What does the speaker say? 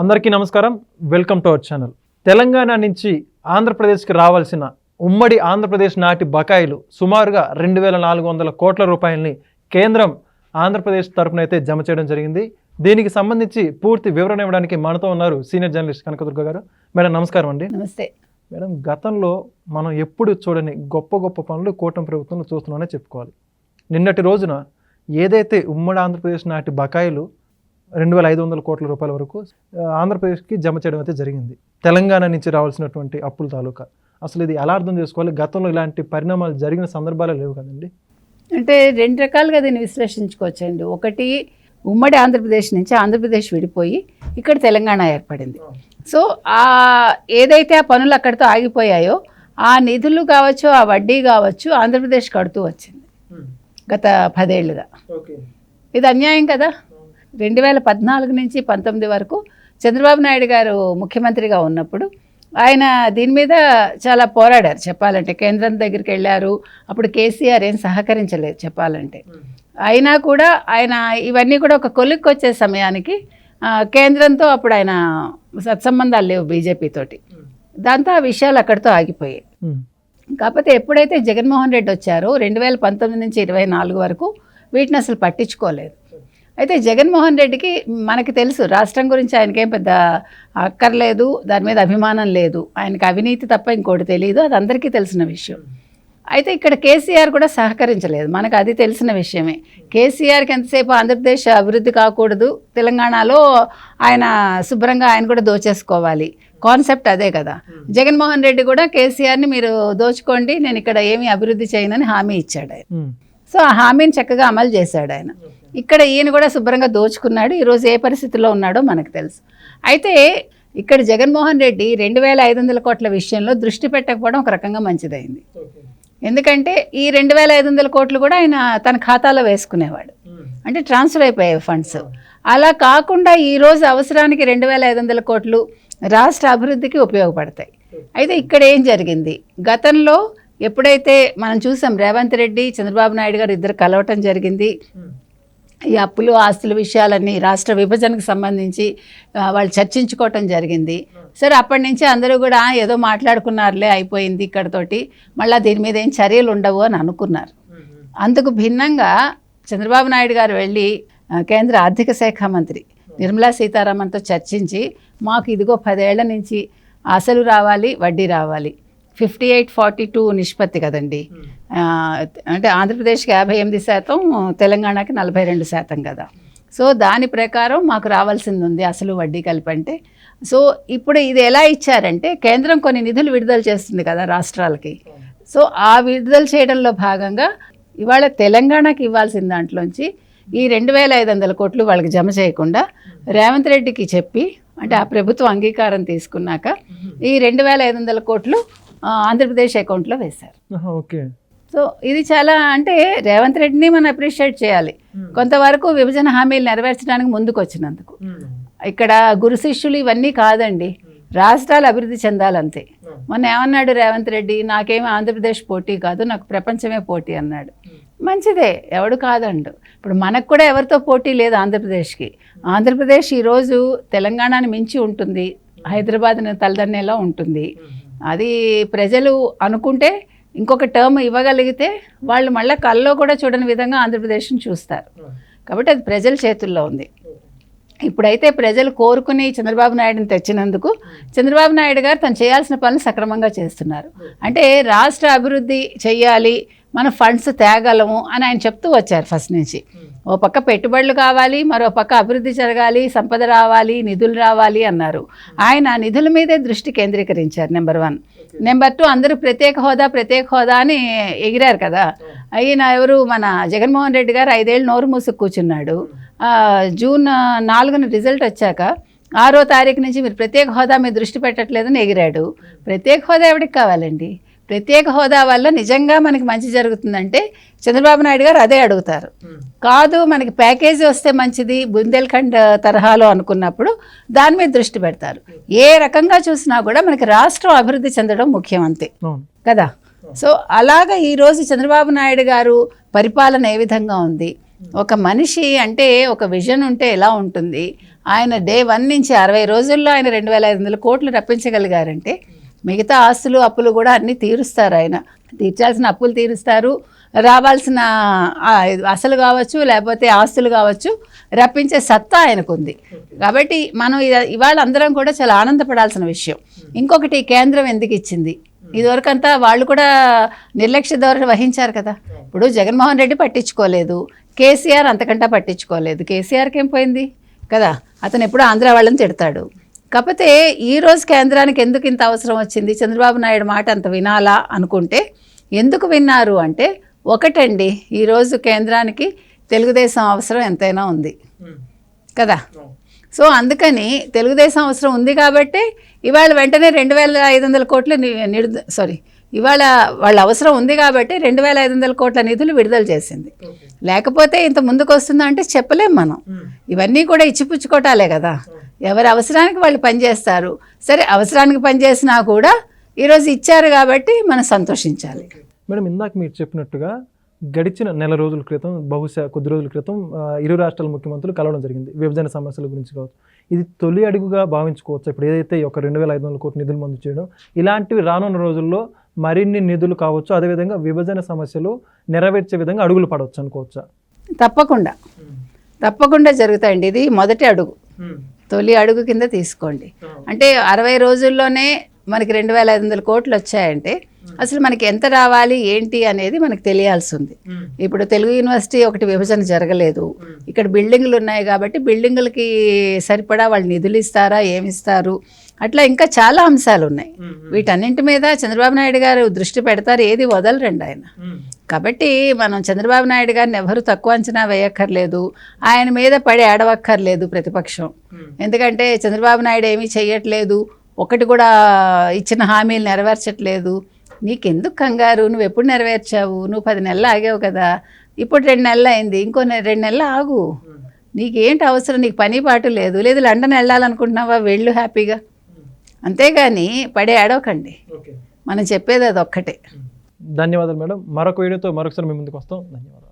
అందరికీ నమస్కారం. Welcome to our channel. Telangana నుంచి ఆంధ్రప్రదేశ్కి రావాల్సిన ఉమ్మడి ఆంధ్రప్రదేశ్ నాటి బకాయిలు సుమారుగా రెండు వేల నాలుగు వందల కోట్ల రూపాయలని కేంద్రం ఆంధ్రప్రదేశ్ తరపున అయితే జమ చేయడం జరిగింది. దీనికి సంబంధించి పూర్తి వివరణ ఇవ్వడానికి మనతో ఉన్నారు సీనియర్ జర్నలిస్ట్ కనకదుర్గ గారు. మేడం నమస్కారం అండి. నమస్తే. మేడం గతంలో మనం ఎప్పుడు చూడని గొప్ప గొప్ప పనులు కూటమి ప్రభుత్వంలో చూస్తున్నామనే చెప్పుకోవాలి. నిన్నటి రోజున ఏదైతే ఉమ్మడి ఆంధ్రప్రదేశ్ నాటి బకాయిలు రెండు వేల ఐదు వందల కోట్ల రూపాయల వరకు ఆంధ్రప్రదేశ్కి జమ చేయడం అయితే జరిగింది. తెలంగాణ నుంచి రావాల్సినటువంటి అప్పుల తాలూకా. అసలు ఇది ఎలా అర్థం చేసుకోవాలి? గతంలో ఇలాంటి పరిణామాలు జరిగిన సందర్భాలే లేవు కదండి. అంటే రెండు రకాలుగా దీన్ని విశ్లేషించుకోవచ్చండి. ఒకటి ఉమ్మడి ఆంధ్రప్రదేశ్ నుంచి ఆంధ్రప్రదేశ్ విడిపోయి ఇక్కడ తెలంగాణ ఏర్పడింది. సో ఆ ఏదైతే ఆ పనులు అక్కడితో ఆగిపోయాయో ఆ నిధులు కావచ్చు ఆ వడ్డీ కావచ్చు ఆంధ్రప్రదేశ్ కడుతూ వచ్చింది. గత పదేళ్ళుగా. ఓకే. ఇది అన్యాయం కదా? రెండు వేల పద్నాలుగు నుంచి పంతొమ్మిది వరకు చంద్రబాబు నాయుడు గారు ముఖ్యమంత్రిగా ఉన్నప్పుడు ఆయన దీని మీద చాలా పోరాడారు చెప్పాలంటే. కేంద్రం దగ్గరికి వెళ్ళారు. అప్పుడు కేసీఆర్ ఏం సహకరించలేదు చెప్పాలంటే. అయినా కూడా ఆయన ఇవన్నీ కూడా ఒక కొలిక్కి వచ్చే సమయానికి కేంద్రంతో అప్పుడు ఆయన సత్సంబంధాలు లేవు బీజేపీ తోటి. దాంతో ఆ విషయాలు అక్కడితో ఆగిపోయాయి. కాకపోతే ఎప్పుడైతే జగన్మోహన్ రెడ్డి వచ్చారో రెండు వేల పంతొమ్మిది నుంచి ఇరవై నాలుగు వరకు వీటిని అసలు పట్టించుకోలేదు. అయితే జగన్మోహన్ రెడ్డికి మనకి తెలుసు రాష్ట్రం గురించి ఆయనకేం పెద్ద అక్కర్లేదు దాని మీద అభిమానం లేదు. ఆయనకి అవినీతి తప్ప ఇంకోటి తెలియదు అది అందరికీ తెలిసిన విషయం. అయితే ఇక్కడ కేసీఆర్ కూడా సహకరించలేదు మనకు అది తెలిసిన విషయమే. కేసీఆర్కి ఎంతసేపు ఆంధ్రప్రదేశ్ అభివృద్ధి కాకూడదు తెలంగాణలో ఆయన శుభ్రంగా ఆయన కూడా దోచేసుకోవాలి. కాన్సెప్ట్ అదే కదా. జగన్మోహన్ రెడ్డి కూడా కేసీఆర్ని మీరు దోచుకోండి నేను ఇక్కడ ఏమీ అభివృద్ధి చేయనని హామీ ఇచ్చాడు ఆయన. సో ఆ హామీని చక్కగా అమలు చేశాడు ఆయన. ఇక్కడ ఈయన కూడా శుభ్రంగా దోచుకున్నాడు. ఈరోజు ఏ పరిస్థితిలో ఉన్నాడో మనకు తెలుసు. అయితే ఇక్కడ జగన్మోహన్ రెడ్డి రెండు వేల ఐదు వందల కోట్ల విషయంలో దృష్టి పెట్టకపోవడం ఒక రకంగా మంచిదైంది. ఎందుకంటే ఈ రెండు వేల ఐదు వందల కోట్లు కూడా ఆయన తన ఖాతాలో వేసుకునేవాడు. అంటే ట్రాన్స్ఫర్ అయిపోయాయి ఫండ్స్. అలా కాకుండా ఈ రోజు అవసరానికి రెండు వేల ఐదు వందల కోట్లు రాష్ట్ర అభివృద్ధికి ఉపయోగపడతాయి. అయితే ఇక్కడ ఏం జరిగింది? గతంలో ఎప్పుడైతే మనం చూసాం రేవంత్ రెడ్డి చంద్రబాబు నాయుడు గారు ఇద్దరు కలవటం జరిగింది. ఈ అప్పులు ఆస్తుల విషయాలన్నీ రాష్ట్ర విభజనకు సంబంధించి వాళ్ళు చర్చించుకోవటం జరిగింది. సరే అప్పటి నుంచి అందరూ కూడా ఏదో మాట్లాడుకున్నారులే అయిపోయింది ఇక్కడతోటి. మళ్ళీ దీని మీద ఏం చర్యలు ఉండవు అని అనుకున్నారు. అందుకు భిన్నంగా చంద్రబాబు నాయుడు గారు వెళ్ళి కేంద్ర ఆర్థిక శాఖ మంత్రి నిర్మలా సీతారామన్తో చర్చించి మాకు ఇదిగో పదేళ్ళ నుంచి అసలు రావాలి వడ్డీ రావాలి. ఫిఫ్టీ ఎయిట్ ఫార్టీ టూ నిష్పత్తి కదండి. ఆ, అంటే ఆంధ్రప్రదేశ్కి యాభై ఎనిమిది శాతం తెలంగాణకి నలభై రెండు శాతం కదా. సో దాని ప్రకారం మాకు రావాల్సింది ఉంది అసలు వడ్డీ కలిపి అంటే. సో ఇప్పుడు ఇది ఎలా ఇచ్చారంటే కేంద్రం కొన్ని నిధులు విడుదల చేస్తుంది కదా రాష్ట్రాలకి. సో ఆ విడుదల చేయడంలో భాగంగా ఇవాళ తెలంగాణకి ఇవ్వాల్సిన దాంట్లోంచి ఈ రెండు వేల ఐదు వందల కోట్లు వాళ్ళకి జమ చేయకుండా రేవంత్ రెడ్డికి చెప్పి అంటే ఆ ప్రభుత్వం అంగీకారం తీసుకున్నాక ఈ రెండు వేల ఐదు వందల కోట్లు ఆంధ్రప్రదేశ్ అకౌంట్లో వేశారు. ఓకే. సో ఇది చాలా అంటే రేవంత్ రెడ్డిని మనం అప్రిషియేట్ చేయాలి. కొంతవరకు విభజన హామీలు నెరవేర్చడానికి ముందుకు వచ్చినందుకు ఇక్కడ గురు శిష్యులు ఇవన్నీ కాదండి. రాష్ట్రాలు అభివృద్ధి చెందాలంతే. మొన్న ఏమన్నాడు రేవంత్ రెడ్డి? నాకేమీ ఆంధ్రప్రదేశ్ పోటీ కాదు నాకు ప్రపంచమే పోటీ అన్నాడు. మంచిదే ఎవడు కాదండు. ఇప్పుడు మనకు కూడా ఎవరితో పోటీ లేదు ఆంధ్రప్రదేశ్కి. ఆంధ్రప్రదేశ్ ఈరోజు తెలంగాణని మించి ఉంటుంది హైదరాబాద్ని తలదన్నేలా ఉంటుంది. అది ప్రజలు అనుకుంటే ఇంకొక టర్మ్ ఇవ్వగలిగితే వాళ్ళు మళ్ళీ కల్లో కూడా చూడని విధంగా ఆంధ్రప్రదేశ్ని చూస్తారు. కాబట్టి అది ప్రజల చేతుల్లో ఉంది. ఇప్పుడైతే ప్రజలు కోరుకుని చంద్రబాబు నాయుడుని తెచ్చినందుకు చంద్రబాబు నాయుడు గారు తను చేయాల్సిన పనులు సక్రమంగా చేస్తున్నారు. అంటే రాష్ట్ర అభివృద్ధి చేయాలి మన ఫండ్స్ తేగలము అని ఆయన చెప్తూ వచ్చారు ఫస్ట్ నుంచి. ఓ పక్క పెట్టుబడులు కావాలి మరో పక్క అభివృద్ధి జరగాలి సంపద రావాలి నిధులు రావాలి అన్నారు. ఆయన నిధుల మీదే దృష్టి కేంద్రీకరించారు నెంబర్ వన్. నెంబర్ టూ అందరూ ప్రత్యేక హోదా ప్రత్యేక హోదా అని ఎగిరారు కదా. అయిన ఎవరు మన జగన్మోహన్ రెడ్డి గారు ఐదేళ్ళు నోరు మూసుకు కూర్చున్నాడు. జూన్ నాలుగున రిజల్ట్ వచ్చాక ఆరో తారీఖు నుంచి మీరు ప్రత్యేక హోదా మీద దృష్టి పెట్టట్లేదని ఎగిరాడు. ప్రత్యేక హోదా ఎవరికి కావాలండి? ప్రత్యేక హోదా వల్ల నిజంగా మనకి మంచి జరుగుతుందంటే చంద్రబాబు నాయుడు గారు అదే అడుగుతారు. కాదు మనకి ప్యాకేజీ వస్తే మంచిది బుందేల్ఖండ్ తరహాలో అనుకున్నప్పుడు దాని మీద దృష్టి పెడతారు. ఏ రకంగా చూసినా కూడా మనకి రాష్ట్రం అభివృద్ధి చెందడం ముఖ్యం అంతే. కదా? సో అలాగ ఈరోజు చంద్రబాబు నాయుడు గారు పరిపాలన ఏ విధంగా ఉంది? ఒక మనిషి అంటే ఒక విజన్ ఉంటే ఎలా ఉంటుంది? ఆయన డే వన్ నుంచి అరవై రోజుల్లో ఆయన రెండు వేల ఐదు వందల కోట్లు రప్పించగలిగారంటే మిగతా ఆస్తులు అప్పులు కూడా అన్నీ తీరుస్తారు ఆయన. తీర్చాల్సిన అప్పులు తీరుస్తారు. రావాల్సిన అసలు కావచ్చు లేకపోతే ఆస్తులు కావచ్చు రప్పించే సత్తా ఆయనకుంది. కాబట్టి మనం ఇవాళ అందరం కూడా చాలా ఆనందపడాల్సిన విషయం. ఇంకొకటి కేంద్రం ఎందుకు ఇచ్చింది? ఇదివరకంతా వాళ్ళు కూడా నిర్లక్ష్య ధోరణి వహించారు కదా. ఇప్పుడు జగన్మోహన్ రెడ్డి పట్టించుకోలేదు. కేసీఆర్ అంతకంటా పట్టించుకోలేదు. కేసీఆర్కి ఏం పోయింది? కదా. అతను ఎప్పుడు ఆంధ్ర వాళ్ళని తిడతాడు. కాకపోతే ఈ రోజు కేంద్రానికి ఎందుకు ఇంత అవసరం వచ్చింది? చంద్రబాబు నాయుడు మాట అంత వినాలా అనుకుంటే ఎందుకు విన్నారు అంటే ఒకటండి ఈరోజు కేంద్రానికి తెలుగుదేశం అవసరం ఎంతైనా ఉంది. కదా? సో అందుకని తెలుగుదేశం అవసరం ఉంది కాబట్టి ఇవాళ వెంటనే రెండు వేల ఐదు వందల కోట్లు నిడు సారీ ఇవాళ వాళ్ళ అవసరం ఉంది కాబట్టి రెండు వేల ఐదు వందల కోట్ల నిధులు విడుదల చేసింది. లేకపోతే ఇంత ముందుకు వస్తుందా అంటే చెప్పలేం మనం. ఇవన్నీ కూడా ఇచ్చిపుచ్చుకోవటాలే కదా? ఎవరి అవసరానికి వాళ్ళు పనిచేస్తారు సరే అవసరానికి పనిచేసినా కూడా ఈరోజు ఇచ్చారు కాబట్టి మనం సంతోషించాలి. మేడం ఇందాక మీరు చెప్పినట్టుగా గడిచిన నెల రోజుల క్రితం బహుశా కొద్ది రోజుల క్రితం ఇరు రాష్ట్రాల ముఖ్యమంత్రులు కలవడం జరిగింది. విభజన సమస్యల గురించి కావచ్చు. ఇది తొలి అడుగుగా భావించుకోవచ్చు? ఇప్పుడు ఏదైతే ఒక రెండు వేల ఐదు వందల కోట్ల నిధులు మంజూరు చేయడం ఇలాంటివి రానున్న రోజుల్లో మరిన్ని నిధులు కావచ్చు. అదేవిధంగా విభజన సమస్యలు నెరవేర్చే విధంగా అడుగులు పడవచ్చు అనుకోవచ్చా? తప్పకుండా. తప్పకుండా జరుగుతాయండి. ఇది మొదటి అడుగు. తొలి అడుగు కింద తీసుకోండి. అంటే అరవై రోజుల్లోనే మనకి రెండు వేల ఐదు వందల కోట్లు వచ్చాయంటే అసలు మనకి ఎంత రావాలి ఏంటి అనేది మనకు తెలియాల్సి ఉంది. ఇప్పుడు తెలుగు యూనివర్సిటీ ఒకటి విభజన జరగలేదు. ఇక్కడ బిల్డింగ్లు ఉన్నాయి కాబట్టి బిల్డింగులకి సరిపడా వాళ్ళు నిధులు ఇస్తారా ఏమి ఇస్తారు అట్లా ఇంకా చాలా అంశాలు ఉన్నాయి. వీటన్నింటి మీద చంద్రబాబు నాయుడు గారు దృష్టి పెడతారు ఏది వదలరండి ఆయన. కాబట్టి మనం చంద్రబాబు నాయుడు గారిని ఎవరు తక్కువ అంచనా వేయక్కర్లేదు. ఆయన మీద పడి ఏడవక్కర్లేదు ప్రతిపక్షం. ఎందుకంటే చంద్రబాబు నాయుడు ఏమీ చెయ్యట్లేదు. ఒకటి కూడా ఇచ్చిన హామీలు నెరవేర్చట్లేదు. నీకెందుకు కంగారు? నువ్వు ఎప్పుడు నెరవేర్చావు? నువ్వు పది నెలలు ఆగావు కదా. ఇప్పుడు రెండు నెలలు అయింది. ఇంకో రెండు నెలలు ఆగు. నీకేంటి అవసరం? నీకు పని పాటు లేదు. లేదు లండన్ వెళ్ళాలనుకుంటున్నావా? వెళ్ళు హ్యాపీగా. అంతేగాని పడే ఏడవకండి. మనం చెప్పేది అది ఒక్కటే ధన్యవాదాలు మేడం. మరొక వీడియోతో మరొకసారి మీ ముందుకు వస్తాం. ధన్యవాదాలు.